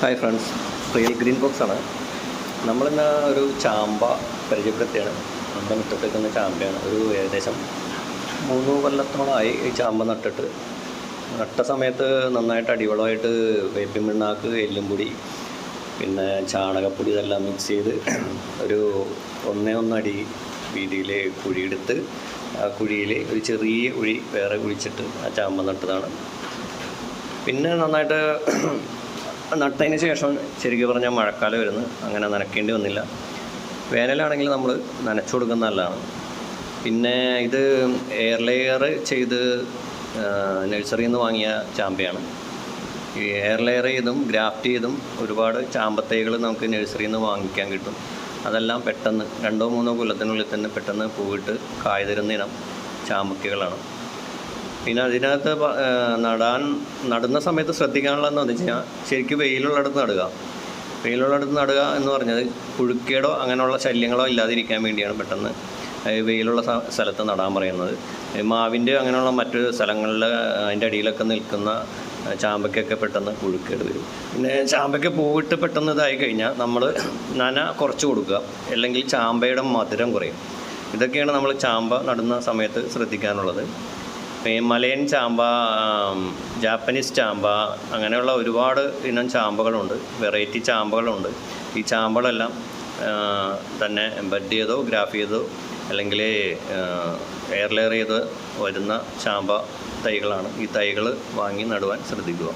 Hi friends real green box ആണ്. നമ്മളിന്ന് ഒരു ചാമ്പ പരിചയപ്പെടുത്തിയാണ്. നമ്മുടെ മുറ്റത്തേക്ക് നിന്ന് ചാമ്പയാണ്. ഒരു ഏകദേശം മൂന്ന് കൊല്ലത്തോളമായി ഈ ചാമ്പ നട്ടിട്ട്. നട്ട സമയത്ത് നന്നായിട്ട് അടിവളമായിട്ട് വേപ്പിൻ പിണ്ണാക്ക് എല്ലുംപൊടി പിന്നെ ചാണകപ്പൊടി ഇതെല്ലാം മിക്സ് ചെയ്ത് ഒരു ഒന്നേ ഒന്നടി വീതിയിൽ കുഴിയെടുത്ത് ആ കുഴിയിൽ ഒരു ചെറിയ കുഴി വേറെ കുഴിച്ചിട്ട് ആ ചാമ്പ നട്ടതാണ്. പിന്നെ നന്നായിട്ട് നട്ടതിന് ശേഷം ശരിക്കും പറഞ്ഞാൽ മഴക്കാലം വരുന്നു. അങ്ങനെ നനയ്ക്കേണ്ടി വന്നില്ല. വേനലാണെങ്കിൽ നമ്മൾ നനച്ചു കൊടുക്കുന്ന നല്ലതാണ്. പിന്നെ ഇത് എയർ ലെയർ ചെയ്ത് നഴ്സറിയിൽ നിന്ന് വാങ്ങിയ ചാമ്പയാണ്. ഈ എയർ ലെയർ ചെയ്തും ഗ്രാഫ്റ്റ് ചെയ്തും ഒരുപാട് ചാമ്പത്തൈകൾ നമുക്ക് നഴ്സറിയിൽ നിന്ന് വാങ്ങിക്കാൻ കിട്ടും. അതെല്ലാം പെട്ടെന്ന് രണ്ടോ മൂന്നോ കൊല്ലത്തിനുള്ളിൽ തന്നെ പെട്ടെന്ന് പൂവിട്ട് കായ് തരുന്ന ഇനം ചാമ്പക്കകളാണ്. പിന്നെ അതിനകത്ത് നടാൻ നടുന്ന സമയത്ത് ശ്രദ്ധിക്കാനുള്ളതെന്ന് വെച്ച് കഴിഞ്ഞാൽ ശരിക്കും വെയിലുള്ളിടത്ത് നടുക. വെയിലുള്ളിടത്ത് നടുക എന്ന് പറഞ്ഞത് പുഴുക്കേടോ അങ്ങനെയുള്ള ശല്യങ്ങളോ ഇല്ലാതിരിക്കാൻ വേണ്ടിയാണ് പെട്ടെന്ന് വെയിലുള്ള സ്ഥലത്ത് നടാൻ പറയുന്നത്. മാവിന്റെ അങ്ങനെയുള്ള മറ്റു സ്ഥലങ്ങളിൽ അതിന്റെ അടിയിലൊക്കെ നിൽക്കുന്ന ചാമ്പയ്ക്കൊക്കെ പെട്ടെന്ന് പുഴുക്കേട് വരും. പിന്നെ ചാമ്പയ്ക്ക് പൂവിട്ട് പെട്ടെന്ന് ഇതായി കഴിഞ്ഞാൽ നമ്മൾ നന കുറച്ച് കൊടുക്കുക. അല്ലെങ്കിൽ ചാമ്പയുടെ മധുരം കുറയും. ഇതൊക്കെയാണ് നമ്മൾ ചാമ്പ നടുന്ന സമയത്ത് ശ്രദ്ധിക്കാനുള്ളത്. മലയൻ ചാമ്പ ജാപ്പനീസ് ചാമ്പ അങ്ങനെയുള്ള ഒരുപാട് ഇനം ചാമ്പകളുണ്ട് വെറൈറ്റി ചാമ്പകളുണ്ട്. ഈ ചാമ്പകളെല്ലാം തന്നെ ബഡ് ചെയ്തോ ഗ്രാഫ് ചെയ്തോ അല്ലെങ്കിൽ എയർ ലെയർ ചെയ്ത് വരുന്ന ചാമ്പ തൈകളാണ്. ഈ തൈകൾ വാങ്ങി നടുവാൻ ശ്രദ്ധിക്കുക.